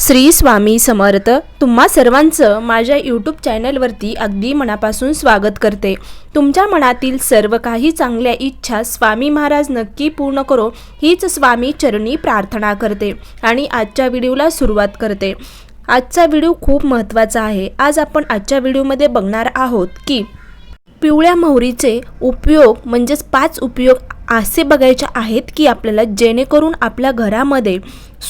श्री स्वामी समर्थ तुम्हा सर्वांचं माझ्या यूट्यूब चॅनलवरती अगदी मनापासून स्वागत करते. तुमच्या मनातील सर्व काही चांगल्या इच्छा स्वामी महाराज नक्की पूर्ण करो हीच स्वामी चरणी प्रार्थना करते आणि आजच्या व्हिडिओला सुरुवात करते. आजचा व्हिडिओ खूप महत्त्वाचा आहे. आज आपण आजच्या व्हिडिओमध्ये बघणार आहोत की पिवळ्या मोहरीचे उपयोग म्हणजेच पाच उपयोग असे बघायचे आहेत की आपल्याला जेणेकरून आपल्या घरामध्ये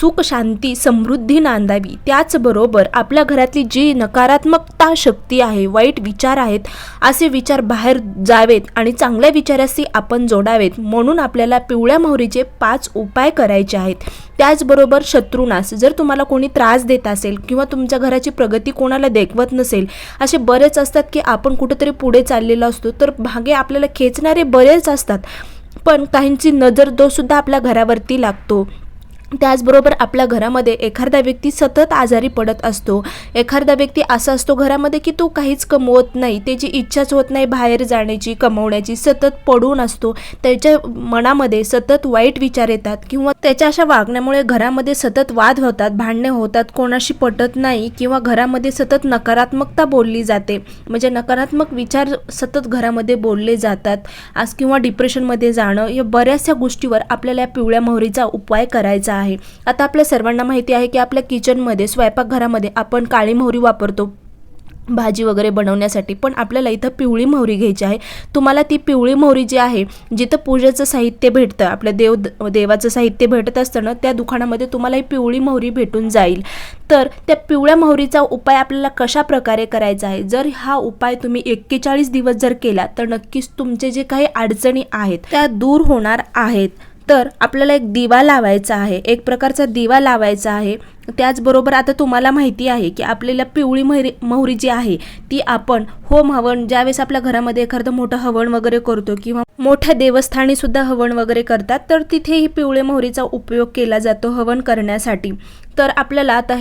सुख शांती समृद्धी नांदावी. त्याचबरोबर आपल्या घरातली जी नकारात्मकता शक्ती आहे वाईट विचार आहेत असे विचार बाहेर जावेत आणि चांगल्या विचाराशी आपण जोडावेत. म्हणून आपल्याला पिवळ्या मोहरीचे पाच उपाय करायचे आहेत. त्याचबरोबर शत्रुनाश. जर तुम्हाला कोणी त्रास देत असेल किंवा तुमच्या घराची प्रगती कोणाला देखवत नसेल असे बरेच असतात की आपण कुठेतरी पुढे चाललेलो असतो तर भागे आपल्याला खेचणारे बरेच असतात. पण काहींची नजर दोषसुद्धा आपल्या घरावरती लागतो. त्याचबरोबर आपल्या घरामध्ये एखादा व्यक्ती सतत आजारी पडत असतो. एखादा व्यक्ती असा असतो घरामध्ये की तो काहीच कमवत नाही. त्याची इच्छाच होत नाही बाहेर जाण्याची कमवण्याची सतत पडून असतो. त्याच्या मनामध्ये सतत वाईट विचार येतात किंवा त्याच्या अशा वागण्यामुळे घरामध्ये सतत वाद होतात भांडणे होतात कोणाशी पटत नाही किंवा घरामध्ये सतत नकारात्मकता बोलली जाते. म्हणजे नकारात्मक विचार सतत घरामध्ये बोलले जातात. आज किंवा डिप्रेशनमध्ये जाणं या बऱ्याचशा गोष्टीवर आपल्याला या पिवळ्या मोहरीचा उपाय करायचा आहे. आता आपल्या सर्वांना माहिती आहे की आपल्या किचनमध्ये स्वयंपाकघरामध्ये आपण काळी मोहरी वापरतो. भाजी वगैरे बनवण्यासाठी. पण आपल्याला इथं पिवळी मोहरी घ्यायची आहे. तुम्हाला ती पिवळी मोहरी जी आहे जिथं पूजेचं साहित्य भेटतं आपल्या देव देवाचं साहित्य भेटत असतं ना त्या दुकानामध्ये तुम्हाला ही पिवळी मोहरी भेटून जाईल. तर त्या पिवळ्या मोहरीचा उपाय आपल्याला कशा प्रकारे करायचा आहे? जर हा उपाय तुम्ही एक्केचाळीस दिवस जर केला तर नक्कीच तुमचे जे काही अडचणी आहेत त्या दूर होणार आहेत. तर आपल्याला एक दिवा लावायचा आहे एक प्रकारचा दिवा लावायचा आहे. त्याचबरोबर आता तुम्हाला माहिती आहे की आपल्याला पिवळी मोहरी मोहरी जी आहे ती आपण होम हवन ज्यावेळेस आपल्या घरामध्ये एखादं मोठं हवन वगैरे करतो किंवा मोठ्या देवस्थानी सुद्धा हवन वगैरे करतात तर तिथेही पिवळे मोहरीचा उपयोग केला जातो हवन करण्यासाठी. तर आपल्याला आता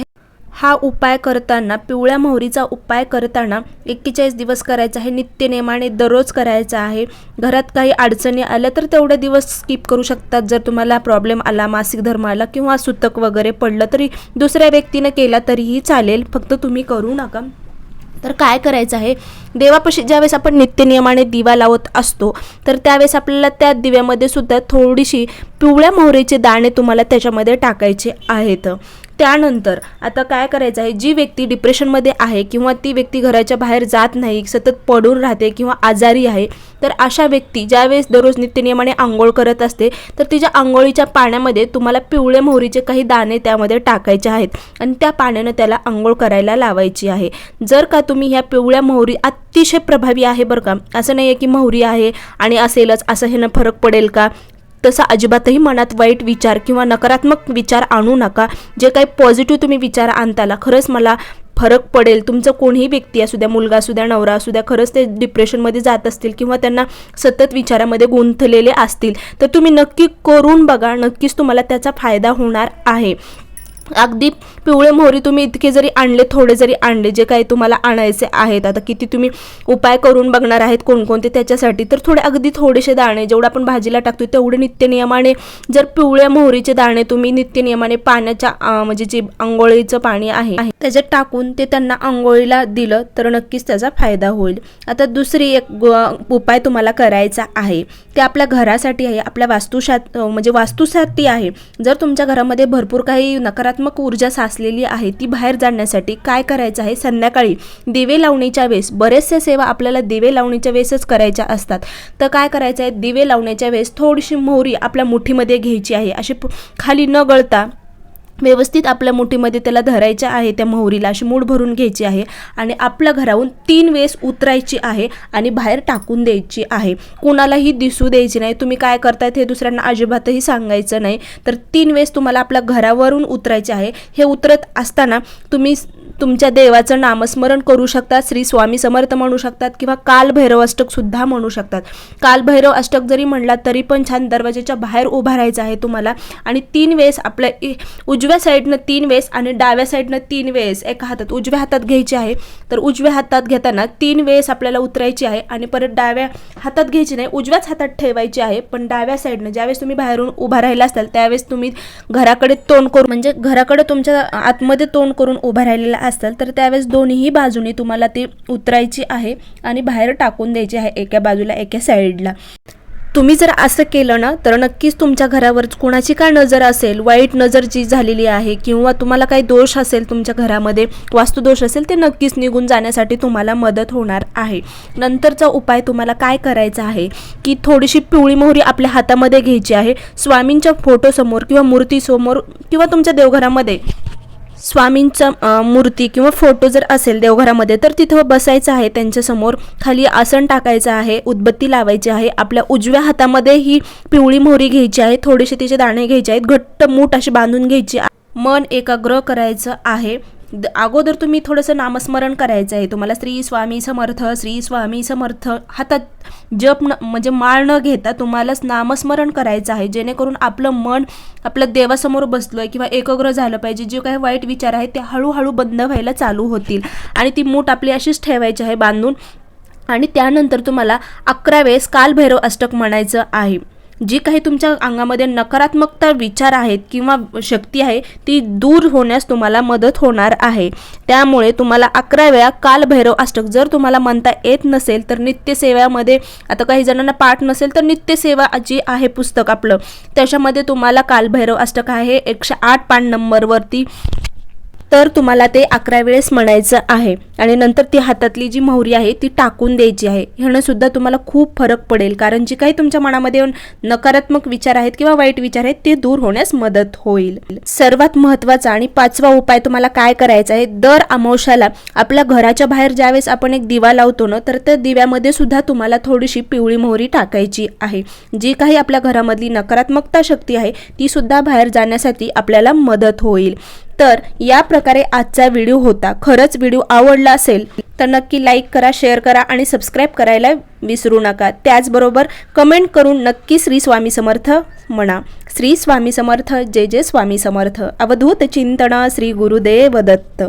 हा उपाय करताना पिवळ्या मोहरीचा उपाय करताना एक्केचाळीस दिवस करायचा आहे. नित्यनेमाने दररोज करायचा आहे. घरात काही अडचणी आल्या तर तेवढे दिवस स्किप करू शकतात. जर तुम्हाला प्रॉब्लेम आला मासिक धर्म आला किंवा सुतक वगैरे पडलं तरी दुसऱ्या व्यक्तीनं केला तरीही चालेल. फक्त तुम्ही करू नका. तर काय करायचं आहे? देवापाशी ज्यावेळेस आपण नित्यनियमाने दिवा लावत असतो तर त्यावेळेस आपल्याला त्या दिव्यामध्ये सुद्धा थोडीशी पिवळ्या मोहरीचे दाणे तुम्हाला त्याच्यामध्ये टाकायचे आहेत. त्यानंतर आता काय करायचं आहे? जी व्यक्ती डिप्रेशनमध्ये आहे किंवा ती व्यक्ती घराच्या बाहेर जात नाही सतत पडून राहते किंवा आजारी आहे तर अशा व्यक्ती ज्यावेळेस दररोज नित्यनियमाने आंघोळ करत असते तर तिच्या आंघोळीच्या पाण्यामध्ये तुम्हाला पिवळे मोहरीचे काही दाणे त्यामध्ये टाकायचे आहेत आणि त्या पाण्यानं त्याला आंघोळ करायला लावायची आहे. जर का तुम्ही ह्या पिवळ्या मोहरी अतिशय प्रभावी आहे बरं का असं नाही आहे की मोहरी आहे आणि असेलच असं ह्यानं फरक पडेल का? तसा अजिबातही मनात वाईट विचार किंवा नकारात्मक विचार आणू नका. जे काही पॉझिटिव्ह तुम्ही विचार आणताला खरंच मला फरक पडेल. तुमचं कोणीही व्यक्ती असू द्या मुलगा असू द्या नवरा असू द्या खरंच ते डिप्रेशनमध्ये जात असतील किंवा त्यांना सतत विचारामध्ये गुंतलेले असतील तर तुम्ही नक्की करून बघा. नक्कीच तुम्हाला त्याचा फायदा होणार आहे. अगदी पिवळे मोहरी तुम्ही इतके जरी आणले थोडे जरी आणले जे काही तुम्हाला आणायचे आहेत आता किती तुम्ही उपाय करून बघणार आहेत कोणकोणते त्याच्यासाठी तर थोडे अगदी थोडेसे दाणे जेवढं आपण भाजीला टाकतो तेवढे नित्यनियमाने जर पिवळ्या मोहरीचे दाणे तुम्ही नित्यनियमाने पाण्याच्या म्हणजे जे आंघोळीचं पाणी आहे त्याच्यात टाकून ते त्यांना आंघोळीला दिलं तर नक्कीच त्याचा फायदा होईल. आता दुसरी एक उपाय तुम्हाला करायचा आहे ते आपल्या घरासाठी आहे आपल्या वास्तुशात म्हणजे वास्तूसाठी आहे. जर तुमच्या घरामध्ये भरपूर काही नकारात्मक ऊर्जा सास असलेली आहे ती बाहेर जाण्यासाठी काय करायचं आहे? संध्याकाळी दिवे लावणीच्या वेळेस बरेचसे सेवा आपल्याला दिवे लावणीच्या वेळेसच करायच्या असतात. तर काय करायचं आहे? दिवे लावण्याच्या वेळेस थोडीशी मोहरी आपल्या मुठीमध्ये घ्यायची आहे. अशी खाली न गळता व्यवस्थित आपल्या मुठीमध्ये त्याला धरायच्या आहे त्या मोहरीला अशी मूठ भरून घ्यायची आहे आणि आपल्या घराहून तीन वेळेस उतरायची आहे आणि बाहेर टाकून द्यायची आहे. कुणालाही दिसू द्यायची नाही. तुम्ही काय करतायत हे दुसऱ्यांना अजिबातही सांगायचं नाही. तर तीन वेळेस तुम्हाला आपल्या घरावरून उतरायचे आहे. हे उतरत असताना तुम्ही तुमच्या देवाचं नामस्मरण करू शकतात श्री स्वामी समर्थ म्हणू शकतात किंवा कालभैरव अष्टक सुद्धा म्हणू शकतात. कालभैरव अष्टक जरी म्हणला तरी पण छान दरवाजाच्या बाहेर उभा राहायचं आहे तुम्हाला. आणि तीन वेळेस आपल्या इ- उजव्या उजव्या साईडनं तीन वेळेस आणि डाव्या साईडनं तीन वेळेस एका हातात उजव्या हातात घ्यायची आहे. तर उजव्या हातात घेताना तीन वेळेस आपल्याला उतरायची आहे आणि परत डाव्या हातात घ्यायची नाही उजव्याच हातात ठेवायची आहे. पण डाव्या साईडनं ज्यावेळेस तुम्ही बाहेरून उभा राहिला असाल त्यावेळेस तुम्ही घराकडे तोंड करून म्हणजे घराकडे तुमच्या आतमध्ये तोंड करून उभा राहिलेला असाल तर त्यावेळेस दोन्ही बाजूनी तुम्हाला ती उतरायची आहे आणि बाहेर टाकून द्यायची आहे एका बाजूला एका साईडला. तुम्ही जर असं केलं ना तर नक्कीच तुमच्या घरावर कुणाची काय नजर असेल वाईट नजर जी झालेली आहे किंवा तुम्हाला काही दोष असेल तुमच्या घरामध्ये वास्तुदोष असेल ते नक्कीच निघून जाण्यासाठी तुम्हाला मदत होणार आहे. नंतरचा उपाय तुम्हाला काय करायचा आहे की थोडीशी पिवळी मोहरी आपल्या हातामध्ये घ्यायची आहे स्वामींच्या फोटोसमोर किंवा मूर्तीसमोर किंवा तुमच्या देवघरामध्ये. स्वामींचा मूर्ती किंवा फोटो जर असेल देवघरामध्ये तर तिथं बसायचं आहे त्यांच्यासमोर खाली आसन टाकायचं आहे उदबत्ती लावायची आहे. आपल्या उजव्या हातामध्ये ही पिवळी मोहरी घ्यायची आहे थोडेसे तिचे दाणे घ्यायचे आहेत घट्ट मूठ अशी बांधून घ्यायची मन एकाग्र करायचं आहे. अगोदर तुम्ही थोडंसं नामस्मरण करायचं आहे. तुम्हाला श्री स्वामी समर्थ श्री स्वामी समर्थ हातात जप न म्हणजे माळ न घेता तुम्हालाच नामस्मरण करायचं आहे. जेणेकरून आपलं मन आपलं देवासमोर बसलं आहे किंवा एकाग्र झालं पाहिजे. जे काही वाईट विचार आहेत ते हळूहळू बंद व्हायला चालू होतील. आणि ती मूठ आपली अशीच ठेवायची आहे बांधून. आणि त्यानंतर तुम्हाला अकरा वेळेस कालभैरव अष्टक म्हणायचं आहे. जी काही तुमच्या अंगामध्ये नकारात्मकता विचार आहेत किंवा शक्ती आहे ती दूर होण्यास तुम्हाला मदत होणार आहे. त्यामुळे तुम्हाला अकरा वेळा कालभैरव अष्टक. जर तुम्हाला म्हणता येत नसेल तर नित्यसेवामध्ये आता काही जणांना पाठ नसेल तर नित्यसेवा जी आहे पुस्तक आपलं त्याच्यामध्ये तुम्हाला कालभैरव अष्टक आहे. एकशे आठ पान नंबरवरती तर तुम्हाला ते अकरा वेळेस म्हणायचं आहे. आणि नंतर ती हातातली जी मोहरी आहे ती टाकून द्यायची आहे. ह्यानंसुद्धा तुम्हाला खूप फरक पडेल. कारण जी काही तुमच्या मनामध्ये नकारात्मक विचार आहेत किंवा वाईट विचार आहेत ते दूर होण्यास मदत होईल. सर्वात महत्त्वाचा आणि पाचवा उपाय तुम्हाला काय करायचा आहे दर अमावश्याला आपल्या घराच्या बाहेर ज्यावेळेस आपण एक दिवा लावतो ना तर त्या दिव्यामध्ये सुद्धा तुम्हाला थोडीशी पिवळी मोहरी टाकायची आहे. जी काही आपल्या घरामधली नकारात्मकता शक्ती आहे ती सुद्धा बाहेर जाण्यासाठी आपल्याला मदत होईल. तर या प्रकारे आजचा व्हिडिओ होता. खरंच व्हिडिओ आवडला असेल तर नक्की लाईक करा शेअर करा आणि सबस्क्राईब करायला विसरू नका. त्याचबरोबर कमेंट करून नक्की श्री स्वामी समर्थ म्हणा. श्री स्वामी समर्थ जय जय स्वामी समर्थ. अवधूत चिंतन श्री गुरुदेव दत्त.